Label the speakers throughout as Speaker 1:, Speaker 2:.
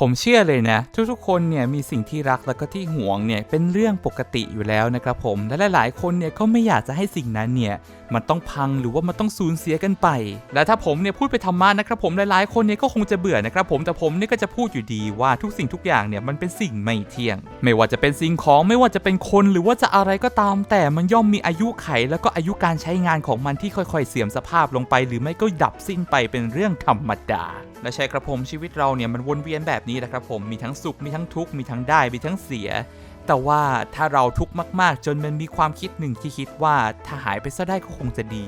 Speaker 1: ผมเชื่อเลยนะ ทุกๆคนเนี่ยมีสิ่งที่รักแล้วก็ที่หวงเนี่ยเป็นเรื่องปกติอยู่แล้วนะครับผมและหลายๆ คนเนี่ยก็ไม่อยากจะให้สิ่งนั้นเนี่ยมันต้องพังหรือว่ามันต้องสูญเสียกันไป และถ้าผมเนี่ยพูดไปธรรมะนะครับผมหลายๆ คนเนี่ยก็คงจะเบื่อนะครับผมแต่ผมเนี่ยก็จะพูดอยู่ดีว่าทุกสิ่งทุกอย่างเนี่ยมันเป็นสิ่งไม่เที่ยง ไม่ว่าจะเป็นสิ่งของไม่ว่าจะเป็นคนหรือว่าจะอะไรก็ตาม แต่มันย่อมมีอายุไข แล้วก็อายุการใช้งานของมันที่ค่อย ๆ เสื่อมสภาพลงไป หรือไม่ก็ดับสิ้นไปเป็นเรื่องธรรมดาและใช่ครับผมชีวิตเราเนี่ยมันวนเวียนแบบนี้แหละครับผมมีทั้งสุขมีทั้งทุกข์มีทั้งได้มีทั้งเสีย แต่ว่าถ้าเราทุกข์มากๆ จนมันมีความคิดหนึ่งที่คิดว่าถ้าหายไปซะได้ก็คงจะดี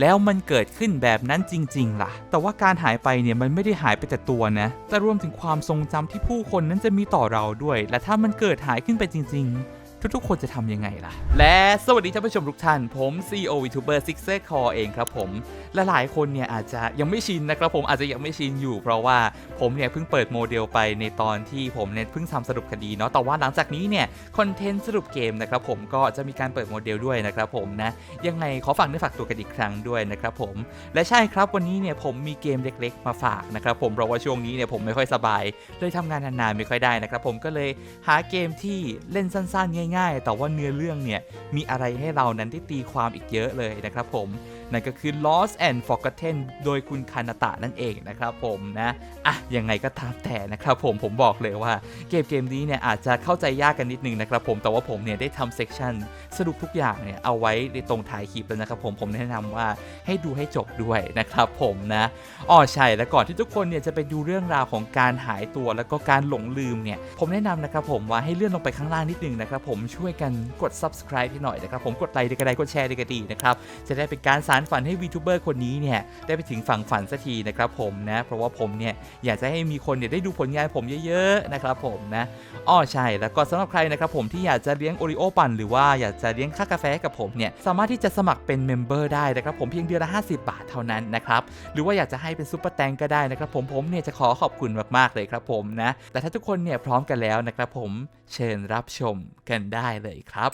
Speaker 1: แล้วมันเกิดขึ้นแบบนั้นจริง ๆ ล่ะ แต่ว่าการหายไปเนี่ยมันไม่ได้หายไปแต่ตัวนะแต่รวมถึงความทรงจำที่ผู้คนนั้นจะมีต่อเราด้วย และถ้ามันเกิดหายขึ้นไปจริง ๆ ทุกๆ คนจะทำยังไงล่ะ และสวัสดีท่านผู้ชมทุกท่าน ผม CEO VTuber Sixer Core เองครับผมและหลายคนเนี่ยอาจจะยังไม่ชินนะครับผมอาจจะยังไม่ชินอยู่เพราะว่าผมเนี่ยเพิ่งเปิดโมเดลไปในตอนที่ผมเนี่ยเพิ่งทำสรุปคดีเนาะแต่ว่าหลังจากนี้เนี่ยคอนเทนต์สรุปเกมนะครับผมก็จะมีการเปิดโมเดลด้วยนะครับผมนะยังไงขอฝากเนื้อฝากตัวกันอีกครั้งด้วยนะครับผมและใช่ครับวันนี้เนี่ยผมมีเกมเล็ก ๆ มาฝากนะครับผมเพราะว่าช่วงนี้เนี่ยผมไม่ค่อยสบายเลยทำงานนานๆไม่ค่อยได้นะครับผมก็เลยหาเกมที่เล่นสั้นๆง่ายๆ แต่ว่าเนื้อเรื่องเนี่ยมีอะไรให้เรานั้นได้ตีความอีกเยอะเลยนะครับผม นั่นก็คือ Lost and Forgotten โดยคุณคานาตะนั่นเองนะครับผมนะอะยังไงก็ตามแต่นะครับผมผมบอกเลยว่าเกมเกมนี้เนี่ยอาจจะเข้าใจยากกันนิดนึงนะครับผมแต่ว่าผมเนี่ยได้ทำเซกชันสรุปทุกอย่างเนี่ยเอาไว้ในตรงท้ายคลิปแล้วนะครับผมผมแนะนำว่าให้ดูให้จบด้วยนะครับผมนะอ๋อใช่แล้วก่อนที่ทุกคนเนี่ยจะไปดูเรื่องราวของการหายตัวแล้วก็การหลงลืมเนี่ยผมแนะนำนะครับผมว่าให้เลื่อนลงไปข้างล่างนิดนึงนะครับผมช่วยกันกด subscribe ให้หน่อยนะครับผมกดไลค์ได้ก็ได้กดแชร์ได้ก็ดีนะครับจะได้เป็นการสารฝันให้ VTuber คนนี้เนี่ยได้ไปถึงฝั่งฝันสักทีนะครับผมนะเพราะว่าผมเนี่ยอยากจะให้มีคนเนี่ยได้ดูผลงานผมเยอะๆนะครับผมนะอ้อใช่แล้วก็สำหรับใครนะครับผมที่อยากจะเลี้ยงโอริโอปั่นหรือว่าอยากจะเลี้ยงค่ากาแฟกับผมเนี่ยสามารถที่จะสมัครเป็นเมมเบอร์ได้นะครับผมเพียงเดือนละ 50 บาทเท่านั้นนะครับหรือว่าอยากจะให้เป็นซุปเปอร์แตงก็ได้นะครับผมผมเนี่ยจะขอขอบคุณมากๆเลยครับผมนะแต่ถ้าทุกคนเนี่ยพร้อมกันแล้วนะครับผมเชิญรับชมกันได้เลยครับ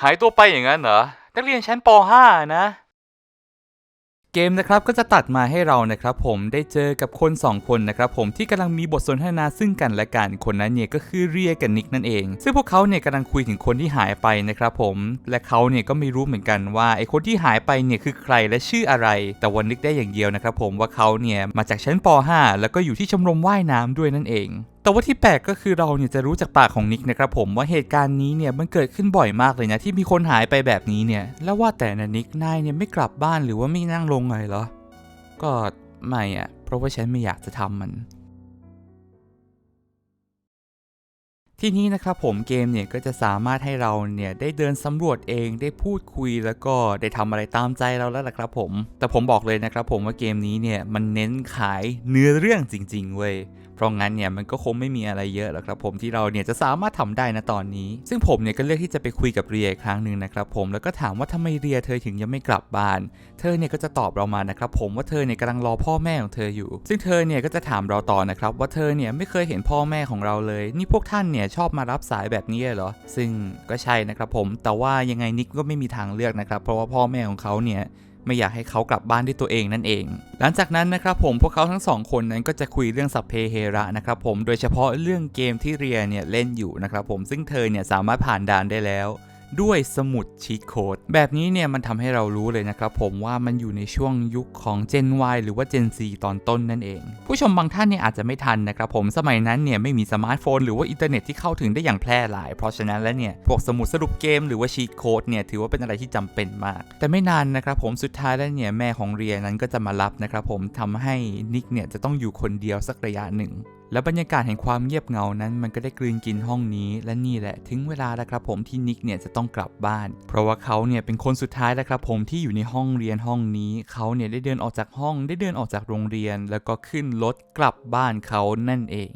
Speaker 1: หายตัวไปอย่างนั้นเหรอ นักเรียนชั้นป .5 นะ เกมนะครับก็จะตัดมาให้เรานะครับ ผมได้เจอกับคน 2 คนนะครับ ผมที่กำลังมีบทสนทนาซึ่งกันและกันคนนั้นเนี่ยก็คือเรียกับนิกนั่นเอง ซึ่งพวกเขาเนี่ยกำลังคุยถึงคนที่หายไปนะครับผมและเขาเนี่ยก็ไม่รู้เหมือนกันว่าไอ้คนที่หายไปเนี่ยคือใครและชื่ออะไร แต่วันนึกได้อย่างเดียวนะครับ ผมว่าเขาเนี่ยมาจากชั้นป .5 แล้วก็อยู่ที่ชมรมว่ายน้ำด้วยนั่นเอง แต่ว่าที่แปลกก็คือเราเนี่ยจะรู้จากปากของนิกนะครับผมว่าเหตุการณ์นี้เนี่ยมันเกิดขึ้นบ่อยมากเลยนะที่มีคนหายไปแบบนี้เนี่ย แล้วว่าแต่นะนิกนายเนี่ยไม่กลับบ้านหรือว่าไม่นั่งลงเลยเหรอ ก็ไม่อะเพราะว่าฉันไม่อยากจะทำมัน ที่นี้นะครับผมเกมเนี่ยก็จะสามารถให้เราเนี่ยได้เดินสำรวจเองได้พูดคุยแล้วก็ได้ทำอะไรตามใจเราแล้วล่ะครับผม แต่ผมบอกเลยนะครับผมว่าเกมนี้เนี่ยมันเน้นขายเนื้อเรื่องจริง ๆ เว้ย เพราะงั้นเนี่ยมันก็คงไม่มีอะไรเยอะหรอกครับผมที่เราเนี่ยจะสามารถทำได้นะตอนนี้ ซึ่งผมเนี่ยก็เลือกที่จะไปคุยกับเรียอีกครั้งหนึ่งนะครับผมแล้วก็ถามว่าทำไมเรียเธอถึงยังไม่กลับบ้าน เธอเนี่ยก็จะตอบเรามานะครับผมว่าเธอเนี่ยกำลังรอพ่อแม่ของเธออยู่ ซึ่งเธอเนี่ยก็จะถามเราต่อนะครับว่าเธอเนี่ยไม่เคยเห็นพ่อแม่ของเราเลย นี่พวกท่านเนี่ยชอบมารับสายแบบนี้เหรอ ซึ่งก็ใช่นะครับผมแต่ว่ายังไงนิกก็ไม่มีทางเลือกนะครับ เพราะว่าพ่อแม่ของเขาเนี่ย ไม่อยากให้เขากลับบ้านด้วยตัวเองนั่นเอง หลังจากนั้นนะครับผมพวกเขาทั้งสองคนนั้นก็จะคุยเรื่องสัพเพเฮระนะครับผมโดยเฉพาะเรื่องเกมที่เรียเนี่ยเล่นอยู่นะครับผมซึ่งเธอเนี่ยสามารถผ่านด่านได้แล้ว ด้วยสมุดชีทโค้ดแบบนี้เนี่ยมันทำให้เรารู้เลยนะครับผมว่ามันอยู่ในช่วงยุคของ Gen Y หรือว่า Gen Z ตอนต้นนั่นเอง ผู้ชมบางท่านเนี่ยอาจจะไม่ทันนะครับผมสมัยนั้นเนี่ยไม่มีสมาร์ทโฟนหรือว่าอินเทอร์เน็ตที่เข้าถึงได้อย่างแพร่หลาย เพราะฉะนั้นแล้วเนี่ยพวกสมุดสรุปเกมหรือว่าชีทโค้ดเนี่ยถือว่าเป็นอะไรที่จำเป็นมาก แต่ไม่นานนะครับผมสุดท้ายแล้วเนี่ยแม่ของเรียนั้นก็จะมารับนะครับผมทำให้นิกเนี่ยจะต้องอยู่คนเดียวสักระยะหนึ่ง แล้วบรรยากาศแห่งความเงียบเหงานั้นมันก็ได้กลืนกินห้องนี้ และนี่แหละถึงเวลาแล้วครับผมที่นิกเนี่ยจะต้องกลับบ้าน เพราะว่าเขาเนี่ยเป็นคนสุดท้ายแล้วครับผมที่อยู่ในห้องเรียนห้องนี้เขาเนี่ยได้เดินออกจากห้องได้เดินออกจากโรงเรียน แล้วก็ขึ้นรถกลับบ้านเขานั่นเอง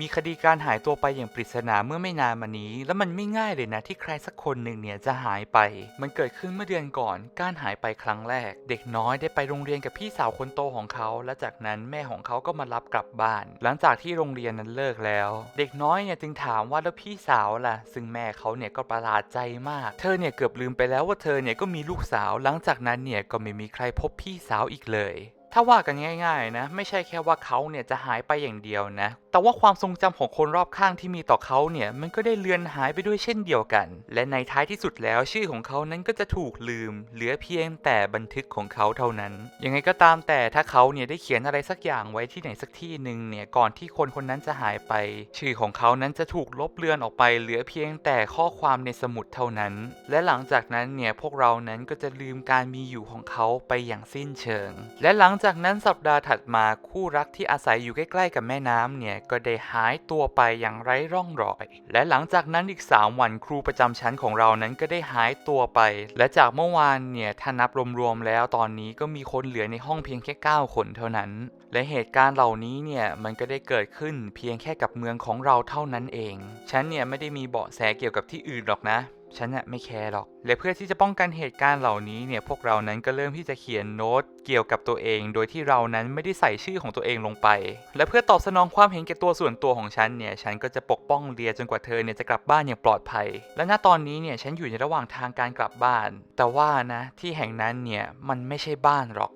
Speaker 1: มีคดีการหายตัวไปอย่างปริศนาเมื่อไม่นานมานี้ แล้วมันไม่ง่ายเลยนะที่ใครสักคนหนึ่งเนี่ยจะหายไป มันเกิดขึ้นเมื่อเดือนก่อน การหายไปครั้งแรก เด็กน้อยได้ไปโรงเรียนกับพี่สาวคนโตของเขา และจากนั้นแม่ของเขาก็มารับกลับบ้าน หลังจากที่โรงเรียนนั้นเลิกแล้ว เด็กน้อยเนี่ยจึงถามว่าแล้วพี่สาวล่ะ ซึ่งแม่เขาเนี่ยก็ประหลาดใจมาก เธอเนี่ยเกือบลืมไปแล้วว่าเธอเนี่ยก็มีลูกสาว หลังจากนั้นเนี่ยก็ไม่มีใครพบพี่สาวอีกเลยถ้าว่ากันง่าย ๆ นะ ไม่ใช่แค่ว่าเขาเนี่ยจะหายไปอย่างเดียวนะ แต่ว่าความทรงจำของคนรอบข้างที่มีต่อเขาเนี่ยมันก็ได้เลือนหายไปด้วยเช่นเดียวกัน และในท้ายที่สุดแล้วชื่อของเขานั้นก็จะถูกลืม เหลือเพียงแต่บันทึกของเขาเท่านั้น ยังไงก็ตามแต่ถ้าเขาเนี่ยได้เขียนอะไรสักอย่างไว้ที่ไหนสักที่หนึ่งเนี่ยก่อนที่คนคนนั้นจะหายไป ชื่อของเขานั้นจะถูกลบเลือนออกไป เหลือเพียงแต่ข้อความในสมุดเท่านั้น และหลังจากนั้นเนี่ยพวกเรานั้นก็จะลืมการมีอยู่ของเขาไปอย่างสิ้นเชิง และหลังจากนั้นสัปดาห์ถัดมาคู่รักที่อาศัยอยู่ใกล้ ๆ กับแม่น้ำเนี่ยก็ได้หายตัวไปอย่างไร้ร่องรอย และหลังจากนั้นอีก 3 วันครูประจำชั้นของเรานั้นก็ได้หายตัวไป และจากเมื่อวานเนี่ยถ้านับรวมๆแล้วตอนนี้ก็มีคนเหลือในห้องเพียงแค่ 9 คนเท่านั้น และเหตุการณ์เหล่านี้เนี่ยมันก็ได้เกิดขึ้นเพียงแค่กับเมืองของเราเท่านั้นเอง ฉันเนี่ยไม่ได้มีเบาะแสเกี่ยวกับที่อื่นหรอกนะ ฉันน่ะไม่แคร์หรอก และเพื่อที่จะป้องกันเหตุการณ์เหล่านี้เนี่ยพวกเรานั้นก็เริ่มที่จะเขียนโน้ตเกี่ยวกับตัวเอง โดยที่เรานั้นไม่ได้ใส่ชื่อของตัวเองลงไป และเพื่อตอบสนองความเห็นแก่ตัวส่วนตัวของฉันเนี่ยฉันก็จะปกป้องเลียจนกว่าเธอเนี่ยจะกลับบ้านอย่างปลอดภัย และณตอนนี้เนี่ยฉันอยู่ในระหว่างทางการกลับบ้าน แต่ว่านะที่แห่งนั้นเนี่ยมันไม่ใช่บ้านหรอก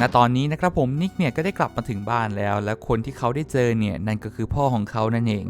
Speaker 1: ณตอนนี้นะครับผมนิกเนี่ยก็ได้กลับมาถึงบ้านแล้ว และคนที่เขาได้เจอเนี่ยนั่นก็คือพ่อของเขานั่นเอง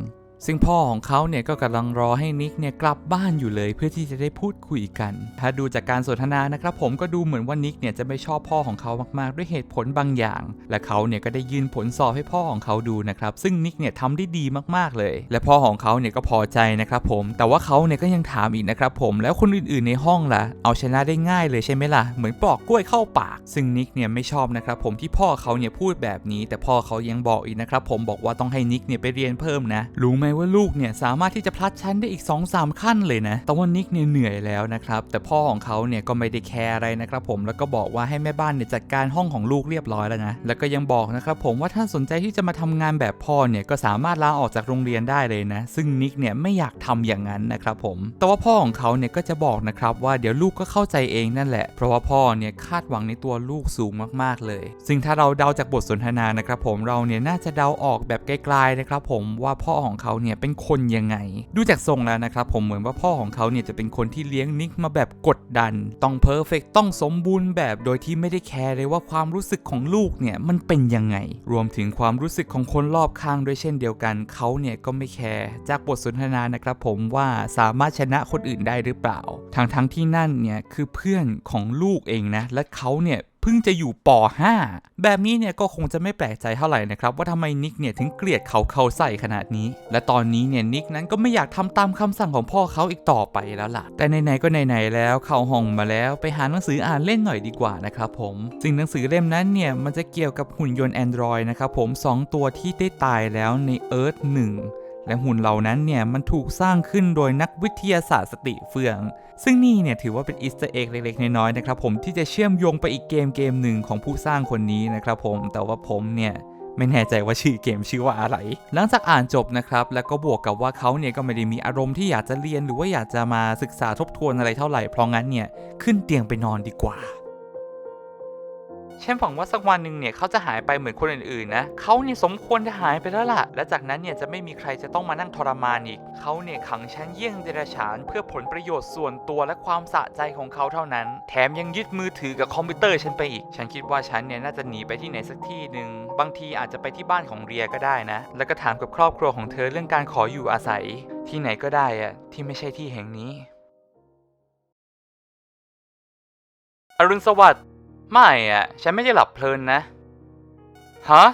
Speaker 1: ซึ่งพ่อของเขาเนี่ยก็กำลังรอให้นิกเนี่ยกลับบ้านอยู่เลยเพื่อที่จะได้พูดคุยกัน ถ้าดูจากการสนทนานะครับผมก็ดูเหมือนว่านิกเนี่ยจะไม่ชอบพ่อของเขามากๆ ด้วยเหตุผลบางอย่าง และเขาเนี่ยก็ได้ยื่นผลสอบให้พ่อของเขาดูนะครับ ซึ่งนิกเนี่ยทำได้ดีมากๆเลย และพ่อของเขาเนี่ยก็พอใจนะครับผม แต่ว่าเขาเนี่ยก็ยังถามอีกนะครับผม แล้วคนอื่นๆในห้องล่ะ เอาชนะได้ง่ายเลยใช่ไหมล่ะ เหมือนปลอกกล้วยเข้าปาก ซึ่งนิกเนี่ยไม่ชอบนะครับผมที่พ่อเขาเนี่ยพูดแบบนี้ แต่พ่อเขายังบอกอีกนะครับผมบอกว่าต้องให้นิกเนี่ยไปเรียนเพิ่มนะ รู้ไหมว่าลูกเนี่ยสามารถที่จะพลัดชั้นได้อีก2-3ขั้นเลยนะ แต่ว่านิกเนี่ยเหนื่อยแล้วนะครับ แต่พ่อของเขาเนี่ยก็ไม่ได้แคร์อะไรนะครับผม แล้วก็บอกว่าให้แม่บ้านเนี่ยจัดการห้องของลูกเรียบร้อยแล้วนะ แล้วก็ยังบอกนะครับผมว่าถ้าสนใจที่จะมาทำงานแบบพ่อเนี่ยก็สามารถลาออกจากโรงเรียนได้เลยนะ ซึ่งนิกเนี่ยไม่อยากทำอย่างนั้นนะครับผม แต่ว่าพ่อของเขาเนี่ยก็จะบอกนะครับว่าเดี๋ยวลูกก็เข้าใจเองนั่นแหละ เพราะว่าพ่อเนี่ยคาดหวังในตัวลูกสูงมากๆเลย ซึ่งถ้าเราเดาจากบทสนทนานะครับผมเราเนี่ยน่าจะเดาออกแบบไกลๆนะครับผมว่าพ่อของเขาเนี่ยเป็นคนยังไง ดูจากทรงแล้วนะครับผมเหมือนว่าพ่อของเขาเนี่ยจะเป็นคนที่เลี้ยงนิกมาแบบกดดัน ต้องเพอร์เฟกต้องสมบูรณ์แบบโดยที่ไม่ได้แคร์เลยว่าความรู้สึกของลูกเนี่ยมันเป็นยังไง รวมถึงความรู้สึกของคนรอบข้างด้วยเช่นเดียวกันเขาเนี่ยก็ไม่แคร์จากบทสนทนานะครับผมว่าสามารถชนะคนอื่นได้หรือเปล่าทั้งทั้งๆที่นั่นเนี่ยคือเพื่อนของลูกเองนะและเขาเนี่ยเพิ่งจะอยู่ป .5 แบบนี้เนี่ยก็คงจะไม่แปลกใจเท่าไหร่นะครับ ว่าทำไมนิกเนี่ยถึงเกลียดเขาเขาใส่ขนาดนี้ และตอนนี้เนี่ยนิกนั้นก็ไม่อยากทำตามคำสั่งของพ่อเขาอีกต่อไปแล้วล่ะ แต่ไหนๆก็ไหนๆแล้วเข้าห้องมาแล้วไปหาหนังสืออ่านเล่นหน่อยดีกว่านะครับผมซึ่งหนังสือเล่มนั้นเนี่ยมันจะเกี่ยวกับหุ่นยนต์ Android นะครับผมสองตัวที่ได้ตายแล้วใน Earth 1 และหุ่นเหล่านั้นเนี่ยมันถูกสร้างขึ้นโดยนักวิทยาศาสตร์สติเฟือง ซึ่งนี่เนี่ยถือว่าเป็นอีสตอร์เอ็กเล็กๆน้อยๆนะครับผมที่จะเชื่อมโยงไปอีกเกมเกมหนึ่งของผู้สร้างคนนี้นะครับผมแต่ว่าผมเนี่ยไม่แน่ใจว่าชื่อเกมชื่อว่าอะไร หลังจากอ่านจบนะครับ แล้วก็บวกกับว่าเขาเนี่ยก็ไม่ได้มีอารมณ์ที่อยากจะเรียน หรือว่าอยากจะมาศึกษาทบทวนอะไรเท่าไหร่ เพราะงั้นเนี่ยขึ้นเตียงไปนอนดีกว่า ฉันหวังว่าสักวันหนึ่งเนี่ยเขาจะหายไปเหมือนคนอื่นๆนะเขาเนี่ยสมควรจะหายไปแล้วล่ะ และจากนั้นเนี่ยจะไม่มีใครจะต้องมานั่งทรมานอีก เขาเนี่ยขังฉันเยี่ยงเดรัจฉาน เพื่อผลประโยชน์ส่วนตัวและความสะใจของเขาเท่านั้น แถมยังยึดมือถือกับคอมพิวเตอร์ฉันไปอีก ฉันคิดว่าฉันเนี่ยน่าจะหนีไปที่ไหนสักที่หนึ่ง บางทีอาจจะไปที่บ้านของเรียก็ได้นะ แล้วก็ถามกับครอบครัวของเธอเรื่องการขออยู่อาศัย ที่ไหนก็ได้อะที่ไม่ใช่ที่แห่งนี้อรุณสวัสดิ์ ไม่อะฉันไม่ได้หลับเพลินนะ ฮะ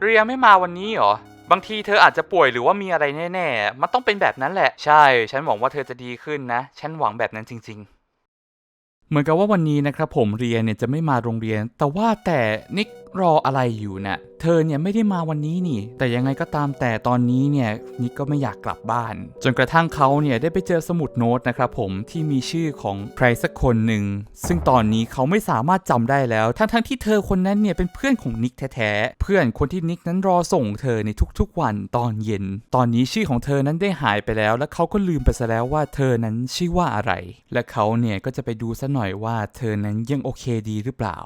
Speaker 1: เรียไม่มาวันนี้เหรอ บางทีเธออาจจะป่วยหรือว่ามีอะไรแน่ๆ มันต้องเป็นแบบนั้นแหละ ใช่ ฉันหวังว่าเธอจะดีขึ้นนะ ฉันหวังแบบนั้นจริง ๆ เหมือนกับว่าวันนี้นะครับผมเรียนเนี่ยจะไม่มาโรงเรียน แต่ว่าแต่นิก รออะไรอยู่น่ะ เธอเนี่ยไม่ได้มาวันนี้นี่ แต่ยังไงก็ตามแต่ตอนนี้เนี่ยนิกก็ไม่อยากกลับบ้าน จนกระทั่งเขาเนี่ยได้ไปเจอสมุดโน้ตนะครับผมที่มีชื่อของใครสักคนหนึ่ง ซึ่งตอนนี้เขาไม่สามารถจำได้แล้ว ทั้งๆที่เธอคนนั้นเนี่ยเป็นเพื่อนของนิกแท้ๆ เพื่อนคนที่นิกนั้นรอส่งเธอในทุกๆวันตอนเย็น ตอนนี้ชื่อของเธอนั้นได้หายไปแล้ว และเขาก็ลืมไปซะแล้วว่าเธอนั้นชื่อว่าอะไร และเขาเนี่ยก็จะไปดูซะหน่อยว่าเธอนั้นยังโอเคดีหรือเปล่า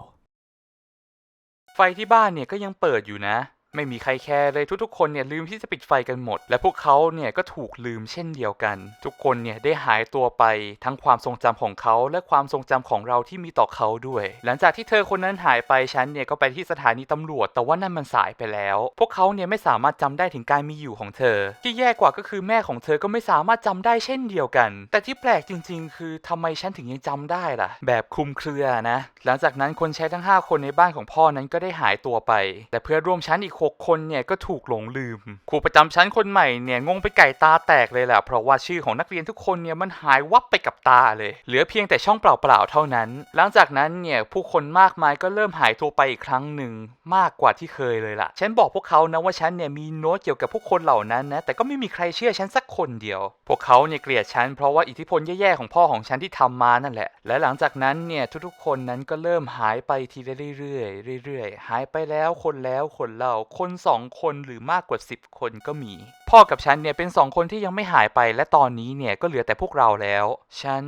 Speaker 1: ไฟที่บ้านเนี่ยก็ยังเปิดอยู่นะ ไม่มีใครแคร์เลยทุกๆคนเนี่ยลืมที่จะปิดไฟกันหมด และพวกเขาเนี่ยก็ถูกลืมเช่นเดียวกัน ทุกคนเนี่ยได้หายตัวไปทั้งความทรงจำของเขาและความทรงจำของเราที่มีต่อเขาด้วย หลังจากที่เธอคนนั้นหายไปฉันเนี่ยก็ไปที่สถานีตำรวจ แต่ว่านั่นมันสายไปแล้ว พวกเขาเนี่ยไม่สามารถจำได้ถึงการมีอยู่ของเธอ ที่แย่กว่าก็คือแม่ของเธอก็ไม่สามารถจำได้เช่นเดียวกัน แต่ที่แปลกจริง ๆ คือทำไมฉันถึงยังจำได้ล่ะ แบบคลุมเครือนะ หลังจากนั้นคนใช้ทั้ง 5 คนในบ้านของพ่อนั้นก็ได้หายตัวไป แต่เพื่อนร่วมชั้นอีก6 คนเนี่ยก็ถูกหลงลืม ครูประจำชั้นคนใหม่เนี่ยงงไปไก่ตาแตกเลยแหละเพราะว่าชื่อของนักเรียนทุกคนเนี่ยมันหายวับไปกับตาเลย เหลือเพียงแต่ช่องเปล่าๆเท่านั้น หลังจากนั้นเนี่ยผู้คนมากมายก็เริ่มหายตัวไปอีกครั้งหนึ่งมากกว่าที่เคยเลยล่ะ ฉันบอกพวกเขานะว่าฉันเนี่ยมีโน้ตเกี่ยวกับพวกคนเหล่านั้นนะแต่ก็ไม่มีใครเชื่อฉันสักคนเดียว พวกเขาเนี่ยเกลียดฉันเพราะว่าอิทธิพลแย่ๆของพ่อของฉันที่ทำมานั่นแหละ และหลังจากนั้นเนี่ยทุกๆคนนั้นก็เริ่มหายไปทีละเรื่อยๆเรื่อยๆหายไปแล้วคนแล้วคนเล่าคนสองคนหรือมากกว่า 10 คนก็มี พ่อกับฉันเนี่ยเป็นสองคนที่ยังไม่หายไปและตอนนี้เนี่ยก็เหลือแต่พวกเราแล้ว ฉัน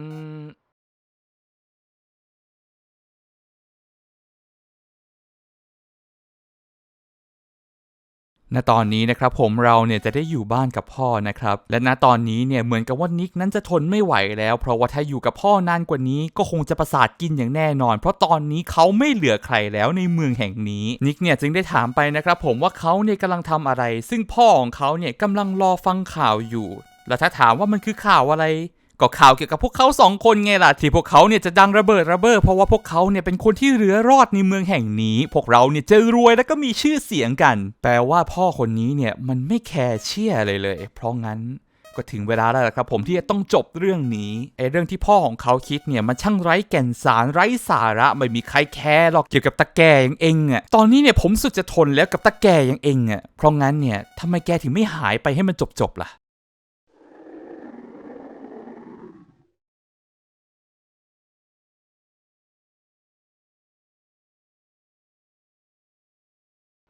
Speaker 1: ณตอนนี้นะครับผมเราเนี่ยจะได้อยู่บ้านกับพ่อนะครับ และณตอนนี้เนี่ยเหมือนกับว่านิกนั้นจะทนไม่ไหวแล้ว เพราะว่าถ้าอยู่กับพ่อนานกว่านี้ก็คงจะประสาทกินอย่างแน่นอน เพราะตอนนี้เขาไม่เหลือใครแล้วในเมืองแห่งนี้ นิกเนี่ยจึงได้ถามไปนะครับผมว่าเขาเนี่ยกำลังทำอะไร ซึ่งพ่อของเขาเนี่ยกำลังรอฟังข่าวอยู่ แล้วถ้าถามว่ามันคือข่าวอะไร ก็ข่าวเกี่ยวกับพวกเขาสองคนไงล่ะ ที่พวกเขาเนี่ยจะดังระเบิดระเบ้อเพราะว่าพวกเขาเนี่ยเป็นคนที่เหลือรอดในเมืองแห่งนี้ พวกเราเนี่ยจะรวยแล้วก็มีชื่อเสียงกัน แปลว่าพ่อคนนี้เนี่ยมันไม่แคร์เชี่ยเลยเลย เพราะงั้นก็ถึงเวลาแล้วครับผมที่จะต้องจบเรื่องนี้ไอ้เรื่องที่พ่อของเขาคิดเนี่ยมันช่างไร้แก่นสารไร้สาระไม่มีใครแคร์หรอกเกี่ยวกับตะแกอย่างเองอะตอนนี้เนี่ยผมสุดจะทนแล้วกับตะแกอย่างเองอะเพราะงั้นเนี่ยทำไมแกถึงไม่หายไปให้มันจบๆล่ะ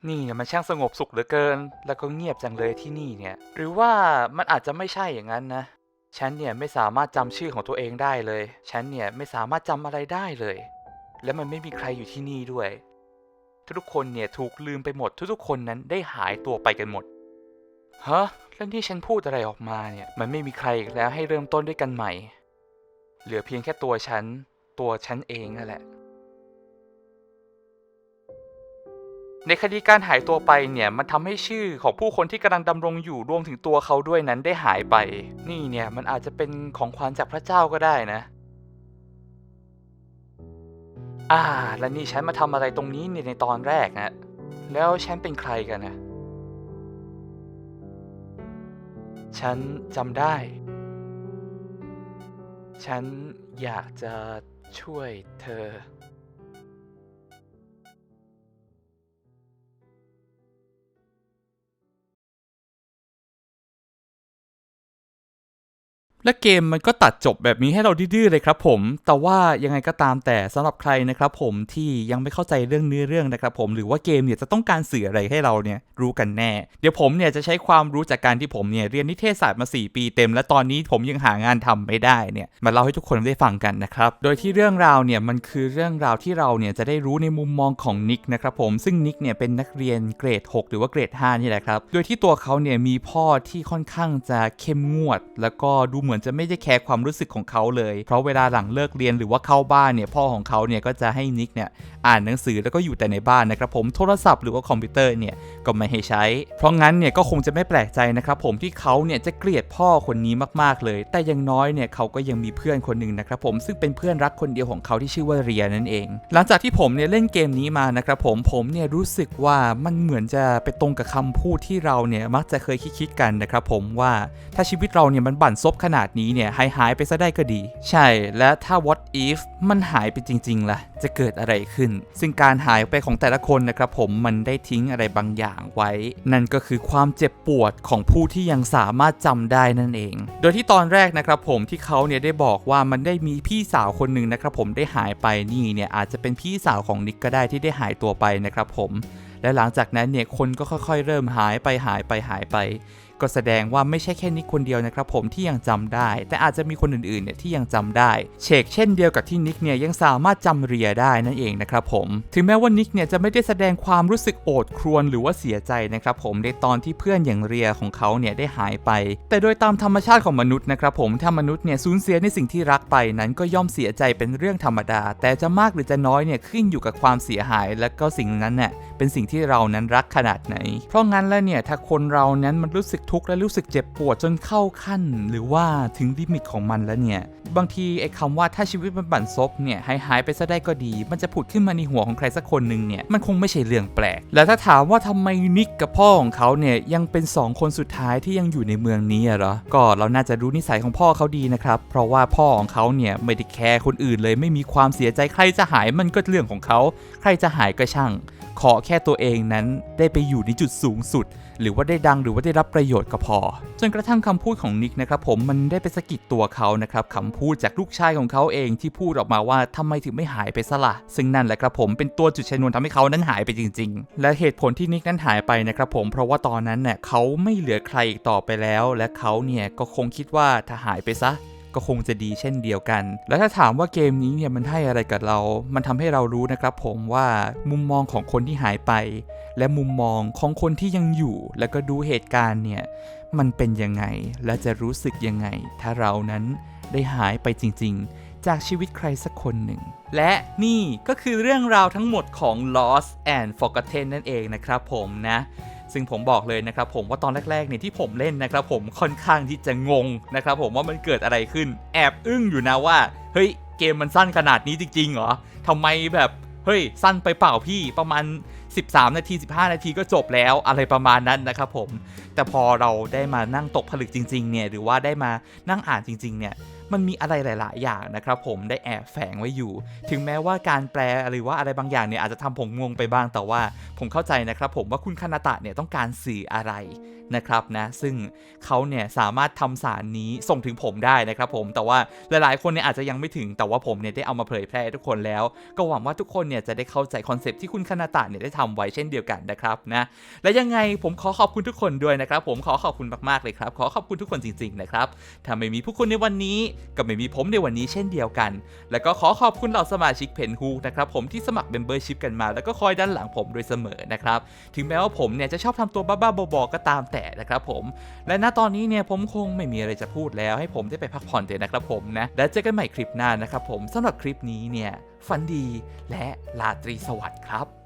Speaker 1: นี่มันช่างสงบสุขเหลือเกิน แล้วก็เงียบจังเลยที่นี่เนี่ย หรือว่ามันอาจจะไม่ใช่อย่างนั้นนะ ฉันเนี่ยไม่สามารถจำชื่อของตัวเองได้เลย ฉันเนี่ยไม่สามารถจำอะไรได้เลย และมันไม่มีใครอยู่ที่นี่ด้วย ทุกๆคนเนี่ยถูกลืมไปหมด ทุกๆคนนั้นได้หายตัวไปกันหมด ฮะ แล้วที่ฉันพูดอะไรออกมาเนี่ย มันไม่มีใครอีกแล้วให้เริ่มต้นด้วยกันใหม่ เหลือเพียงแค่ตัวฉัน ตัวฉันเองนั่นแหละ ในคดีการหายตัวไปเนี่ยมันทำให้ชื่อของผู้คนที่กำลังดำรงอยู่รวมถึงตัวเขาด้วยนั้นได้หายไป นี่เนี่ยมันอาจจะเป็นของขวัญจากพระเจ้าก็ได้นะอ่าแล้วนี่ฉันมาทำอะไรตรงนี้เนี่ยในตอนแรกนะแล้วฉันเป็นใครกันนะฉันจำได้ ฉันอยากจะช่วยเธอ และเกมมันก็ตัดจบแบบนี้ให้เราดื้อๆเลยครับผม แต่ว่ายังไงก็ตามแต่สำหรับใครนะครับผมที่ยังไม่เข้าใจเรื่องเนื้อเรื่องนะครับผมหรือว่าเกมเนี่ยจะต้องการสื่ออะไรให้เราเนี่ยรู้กันแน่ เดี๋ยวผมเนี่ยจะใช้ความรู้จากการที่ผมเนี่ยเรียนนิเทศศาสตร์มา 4 ปีเต็ม และตอนนี้ผมยังหางานทำไม่ได้เนี่ยมาเล่าให้ทุกคนได้ฟังกันนะครับโดยที่เรื่องราวเนี่ยมันคือเรื่องราวที่เราเนี่ยจะได้รู้ในมุมมองของนิกนะครับผมซึ่งนิกเนี่ยเป็นนักเรียนเกรด 6 หรือว่าเกรด5นี่แหละครับโดยที่ตัวเขาเนี่ยมีพ่อที่ค่อนข้างจะเข้มงวด แล้วก็ดูเหเหมือนจะไม่ได้แคร์ความรู้สึกของเขาเลย เพราะเวลาหลังเลิกเรียนหรือว่าเข้าบ้านเนี่ยพ่อของเขาเนี่ยก็จะให้นิกเนี่ยอ่านหนังสือแล้วก็อยู่แต่ในบ้านนะครับผมโทรศัพท์หรือว่าคอมพิวเตอร์เนี่ยก็ไม่ให้ใช้ เพราะงั้นเนี่ยก็คงจะไม่แปลกใจนะครับผมที่เขาเนี่ยจะเกลียดพ่อคนนี้มากๆเลย แต่ยังน้อยเนี่ยเขาก็ยังมีเพื่อนคนหนึ่งนะครับผมซึ่งเป็นเพื่อนรักคนเดียวของเขาที่ชื่อว่าเรียนั่นเอง หลังจากที่ผมเนี่ยเล่นเกมนี้มานะครับผมผมเนี่ยรู้สึกว่ามันเหมือนจะไปตรงกับคำพูดที่เราเนี่ยมักจะเคยคิดๆกันนะครับผมว่าถ้าชีวิตเราเนี่ยมันบั่นซบขนาดนาดนี้เนี่ยหายหายไปซะได้ก็ดี ใช่ และถ้า what if มันหายไปจริงๆล่ะ จะเกิดอะไรขึ้น ซึ่งการหายไปของแต่ละคนนะครับผมมันได้ทิ้งอะไรบางอย่างไว้ นั่นก็คือความเจ็บปวดของผู้ที่ยังสามารถจำได้นั่นเอง โดยที่ตอนแรกนะครับผมที่เขาเนี่ยได้บอกว่ามันได้มีพี่สาวคนหนึ่งนะครับผมได้หายไปนี่เนี่ยอาจจะเป็นพี่สาวของนิกก็ได้ที่ได้หายตัวไปนะครับผมและหลังจากนั้นเนี่ยคนก็ค่อยๆ เริ่มหายไปหายไปหายไป ก็แสดงว่าไม่ใช่แค่นิกคนเดียวนะครับผมที่ยังจำได้ แต่อาจจะมีคนอื่นๆเนี่ยที่ยังจำได้เชกเช่นเดียวกับที่นิกเนี่ยยังสามารถจำเรียได้นั่นเองนะครับผมถึงแม้ว่านิกเนี่ยจะไม่ได้แสดงความรู้สึกโอดครวญหรือว่าเสียใจนะครับผมในตอนที่เพื่อนอย่างเรียของเขาเนี่ยได้หายไป แต่โดยตามธรรมชาติของมนุษย์นะครับผมถ้ามนุษย์เนี่ยสูญเสียในสิ่งที่รักไปนั้นก็ย่อมเสียใจเป็นเรื่องธรรมดา แต่จะมากหรือจะน้อยเนี่ยขึ้นอยู่กับความเสียหาย และก็สิ่งนั้นเนี่ย เป็นสิ่งที่เรานั้นรักขนาดไหน เพราะงั้นแล้วเนี่ยถ้าคนเรานั้นมันรู้สึกทุกข์และรู้สึกเจ็บปวดจนเข้าขั้น หรือว่าถึงลิมิตของมันแล้วเนี่ยบางทีไอ้คำว่าถ้าชีวิตมันบั่นซบเนี่ยหายหายไปซะได้ก็ดี มันจะผุดขึ้นมาในหัวของใครสักคนหนึ่งเนี่ยมันคงไม่ใช่เรื่องแปลก แล้วถ้าถามว่าทำไมนิกกับพ่อของเขาเนี่ยยังเป็นสองคนสุดท้ายที่ยังอยู่ในเมืองนี้อะเหรอ ก็เราน่าจะรู้นิสัยของพ่อเขาดีนะครับ เพราะว่าพ่อของเขาเนี่ยไม่ได้แคร์คนอื่นเลย ไม่มีความเสียใจใครจะหายมันก็เรื่องของเขา ใครจะหายก็ช่าง ขอแค่ตัวเองนั้นได้ไปอยู่ในจุดสูงสุด หรือว่าได้ดังหรือว่าได้รับประโยชน์ก็พอ จนกระทั่งคำพูดของนิกนะครับผมมันได้ไปสะกิดตัวเขานะครับคำพูดจากลูกชายของเขาเองที่พูดออกมาว่าทำไมถึงไม่หายไปซะละ่ะซึ่งนั่นแหละครับผมเป็นตัวจุดชนวนทำให้เขานั้นหายไปจริง ๆ และเหตุผลที่นิกนั้นหายไปนะครับผมเพราะว่าตอนนั้นเนี่ยเขาไม่เหลือใครอีกต่อไปแล้ว และเขาเนี่ยก็คงคิดว่าถ้าหายไปซะ ก็คงจะดีเช่นเดียวกัน แล้วถ้าถามว่าเกมนี้เนี่ยมันให้อะไรกับเรา มันทำให้เรารู้นะครับผมว่ามุมมองของคนที่หายไป และมุมมองของคนที่ยังอยู่ แล้วก็ดูเหตุการณ์เนี่ยมันเป็นยังไงและจะรู้สึกยังไง ถ้าเรานั้นได้หายไปจริง ๆ จากชีวิตใครสักคนหนึ่ง และนี่ก็คือเรื่องราวทั้งหมดของ Lost and Forgotten นั่นเองนะครับผมนะ ซึ่งผมบอกเลยนะครับผมว่าตอนแรกๆเนี่ยที่ผมเล่นนะครับผมค่อนข้างที่จะงงนะครับผมว่ามันเกิดอะไรขึ้น แอบอึ้งอยู่นะว่า เฮ้ยเกมมันสั้นขนาดนี้จริงๆเหรอทำไมแบบเฮ้ยสั้นไปเปล่าพี่ประมาณ 13 นาที 15 นาทีก็จบแล้วอะไรประมาณนั้นนะครับผม แต่พอเราได้มานั่งตกผลึกจริงๆเนี่ยหรือว่าได้มานั่งอ่านจริงๆเนี่ย มันมีอะไรหลาย ๆ อย่างนะครับผมได้แอบแฝงไว้อยู่ ถึงแม้ว่าการแปลหรือว่าอะไรบางอย่างเนี่ยอาจจะทำผมงงไปบ้างแต่ว่า ผมเข้าใจนะครับผมว่าคุณคานาตะเนี่ยต้องการสื่ออะไร นะครับนะซึ่งเขาเนี่ยสามารถทำสารนี้ส่งถึงผมได้นะครับผมแต่ว่าหลายๆ คนเนี่ยอาจจะยังไม่ถึงแต่ว่าผมเนี่ยได้เอามาเผยแพร่ทุกคนแล้ว ก็หวังว่าทุกคนเนี่ยจะได้เข้าใจคอนเซปต์ที่คุณคานาตะเนี่ยได้ทำไว้เช่นเดียวกันนะครับนะและยังไงผมขอขอบคุณทุกคนด้วยนะครับผมขอขอบคุณมากๆเลยครับขอขอบคุณทุกคนจริงๆนะครับถ้าไม่มีผู้คุณในวันนี้ก็ไม่มีผมในวันนี้เช่นเดียวกัน แล้วก็ขอขอบคุณเหล่าสมาชิกเพนฮูนะครับผมที่สมัครเมมเบอร์ชิพกันมา แล้วก็คอยด้านหลังผมโดยเสมอนะครับถึงแม้ว่าผมเนี่ยจะชอบทำตัวบ้าๆบอๆก็ตามแต่นะครับผม และณตอนนี้เนี่ยผมคงไม่มีอะไรจะพูดแล้วให้ผมได้ไปพักผ่อนเถอะนะครับผมนะ และเจอกันใหม่คลิปหน้านะครับผมสำหรับคลิปนี้เนี่ยฝันดีและลาตรีสวัสดิ์ครับ